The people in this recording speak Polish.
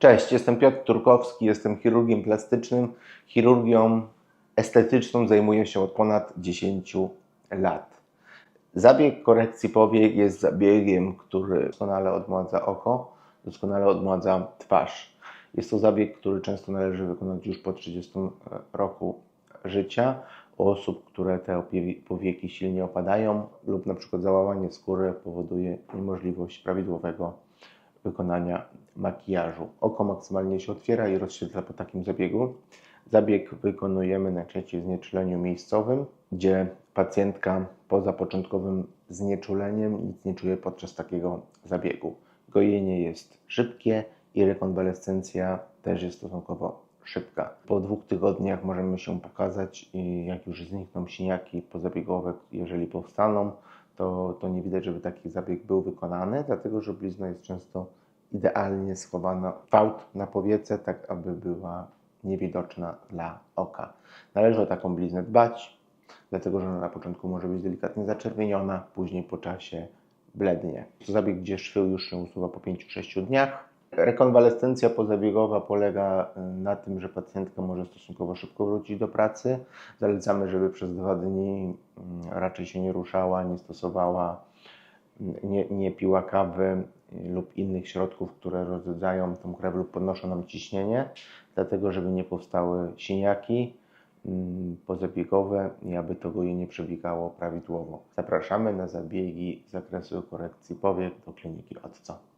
Cześć, jestem Piotr Turkowski, jestem chirurgiem plastycznym. Chirurgią estetyczną zajmuję się od ponad 10 lat. Zabieg korekcji powiek jest zabiegiem, który doskonale odmładza oko, doskonale odmładza twarz. Jest to zabieg, który często należy wykonać już po 30 roku życia u osób, które te powieki silnie opadają lub na przykład załamanie skóry powoduje niemożliwość prawidłowego wykonania makijażu. Oko maksymalnie się otwiera i rozświetla po takim zabiegu. Zabieg wykonujemy najczęściej w znieczuleniu miejscowym, gdzie pacjentka po zapoczątkowym znieczuleniem nic nie czuje podczas takiego zabiegu. Gojenie jest szybkie i rekonwalescencja też jest stosunkowo szybka. Po dwóch tygodniach możemy się pokazać i jak już znikną siniaki pozabiegowe, jeżeli powstaną, to, to nie widać, żeby taki zabieg był wykonany, dlatego że blizna jest często idealnie schowana fałd na powiece, tak aby była niewidoczna dla oka. Należy o taką bliznę dbać, dlatego że ona na początku może być delikatnie zaczerwieniona, później po czasie blednie. To zabieg, gdzie szwy już się usuwa po 5-6 dniach. Rekonwalescencja pozabiegowa polega y, na tym, że pacjentka może stosunkowo szybko wrócić do pracy. Zalecamy, żeby przez dwa dni mm, raczej się nie ruszała, nie stosowała, mm, nie, nie piła kawy y, lub innych środków, które rozedzają tą krew lub podnoszą nam ciśnienie, dlatego żeby nie powstały siniaki mm, pozabiegowe i aby to gojenie przebiegało prawidłowo. Zapraszamy na zabiegi z zakresu korekcji powiek do kliniki Otco.